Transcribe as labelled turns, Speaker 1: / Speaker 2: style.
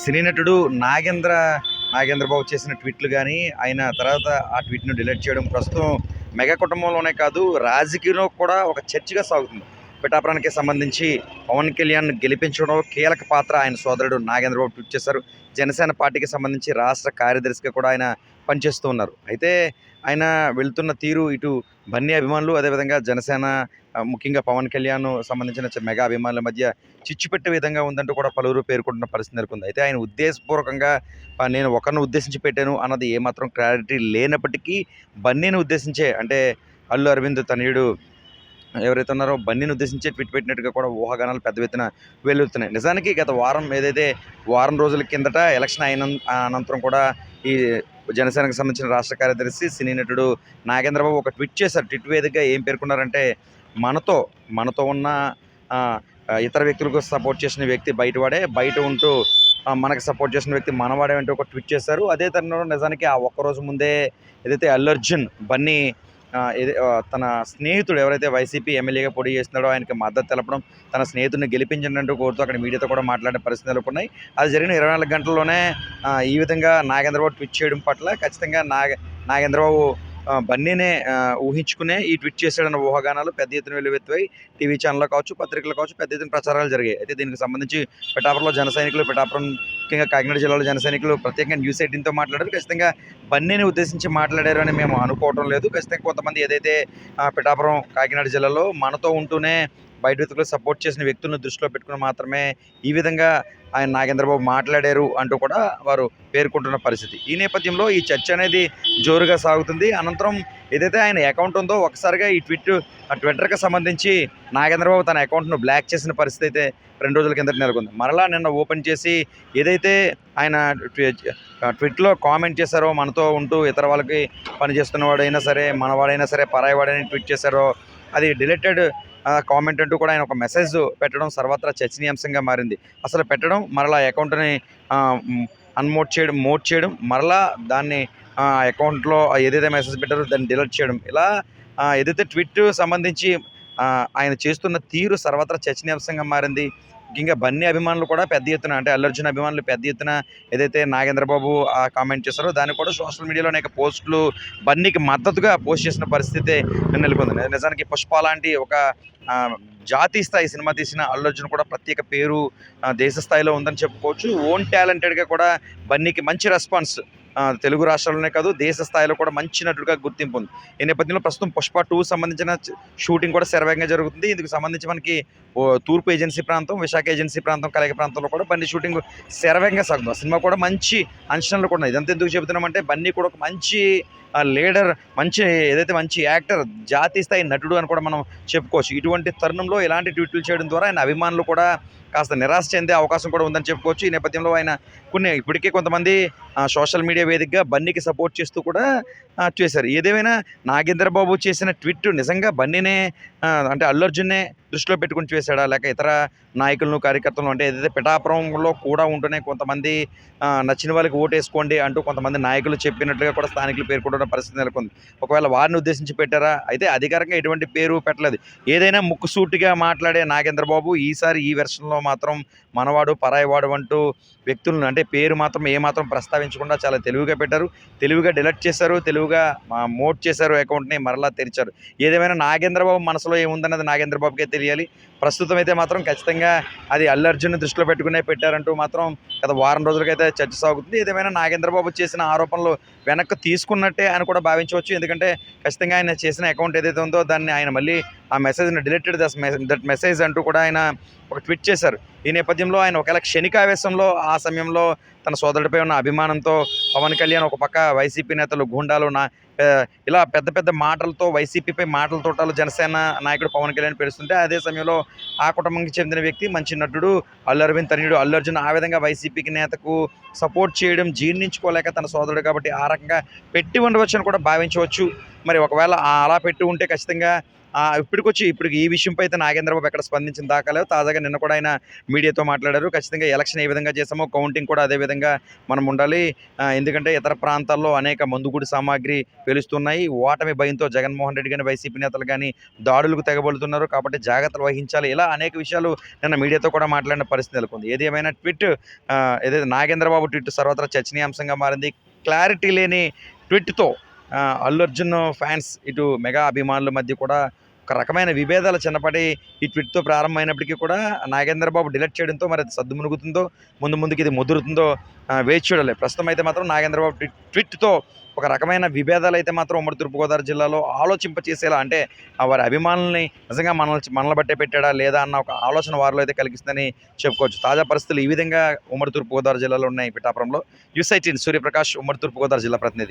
Speaker 1: సినీ నటుడు నాగేంద్ర నాగేంద్ర బాబు చేసిన ట్వీట్లు కానీ ఆయన తర్వాత ఆ ట్వీట్ను డిలీట్ చేయడం ప్రస్తుతం మెగా కుటుంబంలోనే కాదు రాజకీయంలో కూడా ఒక చర్చగా సాగుతుంది. పిఠాపురానికి సంబంధించి పవన్ కళ్యాణ్ గెలిపించడంలో కీలక పాత్ర ఆయన సోదరుడు నాగేంద్రబాబు ట్వీట్ చేశారు. జనసేన పార్టీకి సంబంధించి రాష్ట్ర కార్యదర్శిగా కూడా ఆయన పనిచేస్తూ ఉన్నారు. అయితే ఆయన వెళ్తున్న తీరు ఇటు బన్నీ అభిమానులు అదేవిధంగా జనసేన ముఖ్యంగా పవన్ కళ్యాణ్ సంబంధించిన మెగా అభిమానుల మధ్య చిచ్చు పెట్టే విధంగా ఉందంటూ కూడా పలువురు పేర్కొంటున్న పరిస్థితి నెలకొంది. అయితే ఆయన ఉద్దేశపూర్వకంగా నేను ఒకరిని ఉద్దేశించి పెట్టాను అన్నది ఏమాత్రం క్లారిటీ లేనప్పటికీ బన్నీని ఉద్దేశించే అంటే అల్లు అరవింద్ తనయుడు ఎవరైతే ఉన్నారో బన్నీని ఉద్దేశించి ట్విట్ పెట్టినట్టుగా కూడా ఊహాగానాలు పెద్ద ఎత్తున వెలుగుతున్నాయి నిజానికి గత వారం ఏదైతే వారం రోజుల కిందట ఎలక్షన్ అయిన అనంతరం కూడా ఈ జనసేనకు సంబంధించిన రాష్ట్ర కార్యదర్శి సినీ నటుడు నాగేంద్రబాబు ఒక ట్వీట్ చేశారు. ట్విట్ వేదికగా ఏం పేర్కొన్నారంటే మనతో మనతో ఉన్న ఇతర వ్యక్తులకు సపోర్ట్ చేసిన వ్యక్తి బయటవాడే. బయట ఉంటూ మనకు సపోర్ట్ చేసిన వ్యక్తి మనవాడే అంటూ ఒక ట్వీట్ చేశారు. అదే తరుణంలో నిజానికి ఆ ఒక్కరోజు ముందే ఏదైతే అల్లు అర్జున్ బన్నీ తన స్నేహితుడు ఎవరైతే వైసీపీ ఎమ్మెల్యేగా పొడి చేస్తున్నాడో ఆయనకి మద్దతు తెలపడం తన స్నేహితుడిని గెలిపించినట్టు కోరుతూ అక్కడ మీడియాతో కూడా మాట్లాడే పరిస్థితి నెలకొన్నాయి. అది జరిగిన ఇరవై నాలుగు గంటల్లోనే ఈ విధంగా నాగేంద్రబాబు ట్వీట్ చేయడం పట్ల ఖచ్చితంగా నాగ నాగేంద్రబాబు బన్నీనే ఊహించుకునే ఈ ట్వీట్ చేశాడన్న ఊహాగానాలు పెద్ద ఎత్తున వెలువెత్తాయి టీవీ ఛానల్లో కావచ్చు పత్రికలు కావచ్చు పెద్ద ఎత్తున ప్రచారాలు జరిగాయి. అయితే దీనికి సంబంధించి పిఠాపురంలో జన సైనికులు పిఠాపురం ముఖ్యంగా కాకినాడ జిల్లాలో జన సైనికులు ప్రత్యేకంగా న్యూస్ ఎయిటీన్తో మాట్లాడారు. ఖచ్చితంగా బన్నీని ఉద్దేశించి మాట్లాడారు అని మేము అనుకోవడం లేదు. ఖచ్చితంగా కొంతమంది ఏదైతే పిఠాపురం కాకినాడ జిల్లాలో మనతో ఉంటూనే బయట సపోర్ట్ చేసిన వ్యక్తులను దృష్టిలో పెట్టుకుని మాత్రమే ఈ విధంగా ఆయన నాగేంద్రబాబు మాట్లాడారు అంటూ కూడా వారు పేర్కొంటున్న పరిస్థితి. ఈ నేపథ్యంలో ఈ చర్చ అనేది జోరుగా సాగుతుంది. అనంతరం ఏదైతే ఆయన అకౌంట్ ఉందో ఒకసారిగా ఈ ట్విట్ ఆ ట్విట్టర్కి సంబంధించి నాగేంద్రబాబు తన అకౌంట్ను బ్లాక్ చేసిన పరిస్థితి అయితే రెండు రోజుల కిందట నెలకొంది. మరలా నిన్న ఓపెన్ చేసి ఏదైతే ఆయన ట్విట్లో కామెంట్ చేశారో మనతో ఉంటూ ఇతర వాళ్ళకి పనిచేస్తున్నవాడైనా సరే మనవాడైనా సరే పరాయివాడైనా ట్వీట్ చేశారో అది డిలీటెడ్ కామెంట్ అంటూ కూడా ఆయన ఒక మెసేజ్ పెట్టడం సర్వత్రా చర్చనీయాంశంగా మారింది. అసలు పెట్టడం మరలా అకౌంట్ని అన్మోట్ చేయడం మోట్ చేయడం మరలా దాన్ని అకౌంట్లో ఏదైతే మెసేజ్ పెట్టారో దాన్ని డిలీట్ చేయడం. ఇలా ఏదైతే ట్విట్ సంబంధించి ఆయన చేస్తున్న తీరు సర్వత్రా చర్చనీయాంశంగా మారింది. ముఖ్యంగా బన్నీ అభిమానులు కూడా పెద్ద ఎత్తున అంటే అల్లు అర్జున్ అభిమానులు పెద్ద ఎత్తున ఏదైతే నాగేంద్రబాబు ఆ కామెంట్ చేశారో దాన్ని కూడా సోషల్ మీడియాలో అనేక పోస్టులు బన్నీకి మద్దతుగా పోస్ట్ చేసిన పరిస్థితి నెలకొంది. నిజానికి పుష్ప లాంటి ఒక జాతీయ స్థాయి సినిమా తీసిన అల్లు అర్జున్ కూడా ప్రత్యేక పేరు దేశ స్థాయిలో ఉందని చెప్పుకోవచ్చు. ఓన్ టాలెంటెడ్గా కూడా బన్నీకి మంచి రెస్పాన్స్ తెలుగు రాష్ట్రాల్లోనే కాదు దేశ స్థాయిలో కూడా మంచి నటుడుగా గుర్తింపు ఉంది. ఈ నేపథ్యంలో ప్రస్తుతం పుష్ప టూ సంబంధించిన షూటింగ్ కూడా శరవేగంగా జరుగుతుంది. ఇందుకు సంబంధించి మనకి తూర్పు ఏజెన్సీ ప్రాంతం విశాఖ ఏజెన్సీ ప్రాంతం కలగ ప్రాంతంలో కూడా బండి షూటింగ్ శరవేగంగా సాగుతుంది. సినిమా కూడా మంచి అంచనాలు కూడా ఉన్నాయి. ఇదంతా ఎందుకు చెబుతున్నామంటే బన్నీ కూడా ఒక మంచి లీడర్ మంచి ఏదైతే మంచి యాక్టర్ జాతీయ స్థాయి నటుడు అని కూడా మనం చెప్పుకోవచ్చు. ఇటువంటి తరుణంలో ఇలాంటి ట్వీట్లు చేయడం ద్వారా ఆయన అభిమానులు కూడా కాస్త నిరాశ చెందే అవకాశం కూడా ఉందని చెప్పుకోవచ్చు. ఈ నేపథ్యంలో ఆయన కొన్ని ఇప్పటికే కొంతమంది సోషల్ మీడియా వేదికగా బన్నీకి సపోర్ట్ చేస్తూ కూడా చేశారు. ఏదేమైనా నాగేంద్రబాబు చేసిన ట్విట్ నిజంగా బన్నీనే అంటే అల్లు అర్జున్నే దృష్టిలో పెట్టుకుని చేశాడా లేక ఇతర నాయకులను కార్యకర్తలను అంటే ఏదైతే పిఠాపురంలో కూడా ఉంటూనే కొంతమంది నచ్చిన వాళ్ళకి ఓటేసుకోండి అంటూ కొంతమంది నాయకులు చెప్పినట్లుగా కూడా స్థానికులు పేర్కొంటున్న పరిస్థితి నెలకొంది. ఒకవేళ వారిని ఉద్దేశించి పెట్టారా? అయితే అధికారికంగా ఎటువంటి పేరు పెట్టలేదు. ఏదైనా ముక్కుసూటిగా మాట్లాడే నాగేంద్రబాబు ఈసారి ఈ వెర్షన్లో మాత్రం మనవాడు పరాయివాడు అంటూ వ్యక్తులను అంటే పేరు మాత్రం ఏమాత్రం ప్రస్తావించకుండా చాలా తెలివిగా పెట్టారు. తెలివిగా డిలీట్ చేశారు. తెలివిగా మోట్ చేశారు అకౌంట్ని మరలా తెరిచారు. ఏదేమైనా నాగేంద్రబాబు మనసులో ఏముందన్నది నాగేంద్రబాబుకే తెలియాలి. ప్రస్తుతం అయితే మాత్రం ఖచ్చితంగా అది అల్లు అర్జున్ దృష్టిలో పెట్టుకునే పెట్టారంటూ మాత్రం గత వారం రోజులకైతే చర్చ సాగుతుంది. ఏదేమైనా నాగేంద్రబాబు చేసిన ఆరోపణలు వెనక్కి తీసుకున్నట్టే అని కూడా భావించవచ్చు. ఎందుకంటే ఖచ్చితంగా ఆయన చేసిన అకౌంట్ ఏదైతే ఉందో దాన్ని ఆయన మళ్ళీ ఆ మెసేజ్ని డిలీటెడ్ దస్ దట్ మెసేజ్ అంటూ కూడా ఆయన ఒక ట్వీట్ చేశారు. ఈ నేపథ్యంలో ఆయన ఒకవేళ క్షణికావేశంలో ఆ సమయంలో తన సోదరుడిపై ఉన్న అభిమానంతో పవన్ కళ్యాణ్ ఒక పక్క వైసీపీ నేతలు గూండాలు నా ఇలా పెద్ద పెద్ద మాటలతో వైసీపీపై మాటల తోటలు జనసేన నాయకుడు పవన్ కళ్యాణ్ పేరుస్తుంటే అదే సమయంలో ఆ కుటుంబానికి చెందిన వ్యక్తి మంచి నటుడు అల్లు అరవింద్ తనయుడు అల్లు అర్జున్ ఆ విధంగా వైసీపీకి నేతకు సపోర్ట్ చేయడం జీర్ణించుకోలేక తన సోదరుడు కాబట్టి ఆ రకంగా పెట్టి ఉండవచ్చు అని కూడా భావించవచ్చు. మరి ఒకవేళ అలా పెట్టి ఉంటే ఖచ్చితంగా ఇప్పటికొచ్చి ఇప్పుడు ఈ విషయంపై అయితే నాగేంద్రబాబు ఎక్కడ స్పందించిన దాఖలేదు తాజాగా నిన్న కూడా ఆయన మీడియాతో మాట్లాడారు. ఖచ్చితంగా ఎలక్షన్ ఏ విధంగా చేసామో కౌంటింగ్ కూడా అదే విధంగా మనం ఉండాలి. ఎందుకంటే ఇతర ప్రాంతాల్లో అనేక మందుగుడి సామాగ్రి వెలుస్తున్నాయి. ఓటమి భయంతో జగన్మోహన్ రెడ్డి కానీ వైసీపీ నేతలు కానీ దాడులకు తెగబడుతున్నారు. కాబట్టి జాగ్రత్తలు వహించాలి. ఇలా అనేక విషయాలు నిన్న మీడియాతో కూడా మాట్లాడిన పరిస్థితి నెలకొంది. ఏది ఏమైనా ట్విట్ ఏదైతే నాగేంద్రబాబు ట్విట్ సర్వత్రా చర్చనీయాంశంగా మారింది క్లారిటీ లేని ట్విట్తో అల్లు అర్జున్ ఫ్యాన్స్ ఇటు మెగా అభిమానుల మధ్య కూడా ఒక రకమైన విభేదాలు చిన్నపాటి ఈ ట్విట్తో ప్రారంభమైనప్పటికీ కూడా నాగేంద్రబాబు డిలీట్ చేయడంతో మరి అది సద్దు మునుగుతుందో ముందు ముందుకు ఇది ముదురుతుందో వేచి చూడాలి. ప్రస్తుతం అయితే మాత్రం నాగేంద్రబాబు ట్విట్ ట్విట్తో ఒక రకమైన విభేదాలు అయితే మాత్రం ఉమ్మడి తూర్పుగోదావరి జిల్లాలో ఆలోచింపచేసేలా అంటే ఆ వారి అభిమానుల్ని నిజంగా మనల్ని మనల బట్టే పెట్టాడా లేదా అన్న ఒక ఆలోచన వారిలో అయితే కలిగిస్తుందని చెప్పుకోవచ్చు. తాజా పరిస్థితులు ఈ విధంగా ఉమ్మడి తూర్పుగోదావరి జిల్లాలో ఉన్నాయి పిఠాపురంలో. యూస్ సూర్యప్రకాష్ ఉమ్మడి తూర్పుగోదావరి జిల్లా ప్రతినిధి.